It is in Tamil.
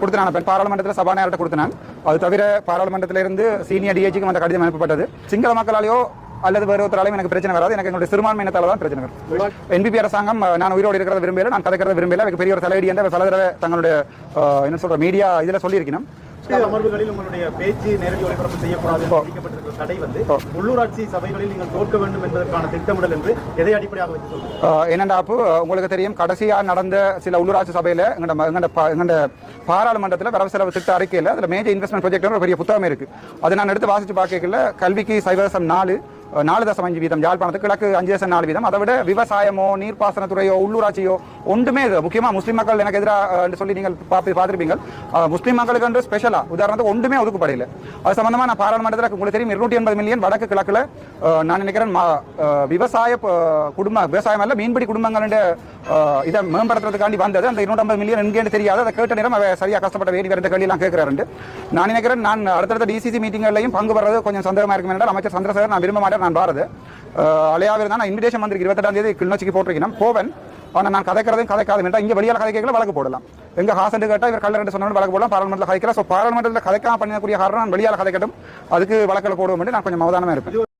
கொடுத்தேன் நான் பாராளுமன்றத்தில் சபாநாயகர்கிட்ட கொடுத்தேன் அது தவிர பாராளுமன்றத்தில் இருந்து சீனியர் டிஏஜிக்கும் அந்த கடிதம் அனுப்பப்பட்டது. சிங்கள மக்களாலேயோ அல்லது வேறு ஒருத்தராலையும் எனக்கு பிரச்சனை வராது. எனக்கு என்னுடைய சிறுபான்மையினத்தால தான் பிரச்சனை வரும். என்பிபி அரசாங்கம் நான் உயிரோடு இருக்கிறத விரும்பல நான் கதைக்கிறத விரும்பல எனக்கு பெரிய ஒரு தலையடி என்ற பல தடவை தங்களுடைய என்ன சொல்ற மீடியா இதில் சொல்லியிருக்கணும். அமர்வுகளில் உங்களுடைய பேச்சு நேரடி ஒளிபரப்பு விதிக்கப்பட்டிருக்கிற தடை வந்து உள்ளூராட்சி சபைகளில் நீங்கள் தோற்க வேண்டும் என்பதற்கான திட்டமிடல் என்று எதை அடிப்படையாக வைத்து அப்போ உங்களுக்கு தெரியும் கடைசியா நடந்த சில உள்ளூராட்சி சபையில் எங்கட பாராளுமன்றத்தில் வரவு செலவு திட்ட அறிக்கையில் அதில் மேஜர் இன்வெஸ்ட்மெண்ட் ப்ராஜெக்ட் ஒரு பெரிய புத்தகம் இருக்கு. அதை நான் எடுத்து வாசிச்சு பார்க்கல கல்விக்கு சைவசம் நாலு நாலு தசம் அஞ்சு வீதம் யாழ்ப்பாணத்துக்கு கிழக்கு அஞ்சு தசம் நாலு வீதம். அதை விட விவசாயமோ நீர்ப்பாசனத்துறையோ உள்ளூராட்சியோ ஒன்றுமே இது முக்கியமா முஸ்லீம் மக்கள் எனக்கு எதிராக சொல்லி நீங்கள் பார்த்து பார்த்துருப்பீங்க. முஸ்லீம் மக்களுக்கு வந்து ஸ்பெஷலா உதாரணத்துக்கு ஒன்றுமே ஒதுக்கப்படையில அது சம்பந்தமா நான் பாராளுமன்றத்தில் உங்களுக்கு தெரியும் இருநூற்றி எண்பது மில்லியன் வடக்கு கிழக்கில் நான் நினைக்கிறேன் மா- விவசாய குடும்ப விவசாயம் அல்ல மீன்பிடி குடும்பங்களுடைய இதை மேம்படுத்துறதுக்காண்டி வந்தது. அந்த இருநூற்றம்பது மில்லியன் எங்கேன்னு தெரியாது அதை கேட்ட நேரம் அவ சரியாக கஷ்டப்பட்ட வேண்டி வேறு கேள்வியெல்லாம் கேட்கிறாரு நான் நினைக்கிறேன் நான் அடுத்தடுத்த டிசிசி மீட்டிங்லையும் பங்கு வர்றது கொஞ்சம் சந்தேகமாக இருக்கும். என்றால் அமைச்சர் சந்திரசேகர் நான் விரும்ப மாட்டேன் நான் பாரது அலையாவே தான் நான் இன்விடேஷன் வந்திருக்கு. இருபத்தெட்டாம் தேதி கிளிநொச்சிக்கு போட்டிருக்கேன் போவேன் அவனை நான் கதைக்கிறதையும் கதைக்காது என்றால் இங்கே வெளியால் கதைக்கல வழக்கு போடலாம். எங்க ஹாசன் கேட்டால் இவர் கல்ல ரெண்டு சொன்னாலும் வழக்கு போடலாம். பாராளுமன்றத்தில் கதைக்கிறேன் ஸோ பாராளுமன்றத்தில் கதைக்காம பண்ணக்கூடிய காரணம் நான் வெளியால் கதைக்கட்டும். அதுக்கு வழக்கில் போடுவோம் என்று நான் கொஞ்சம் அவதானமாக இருப்பேன்.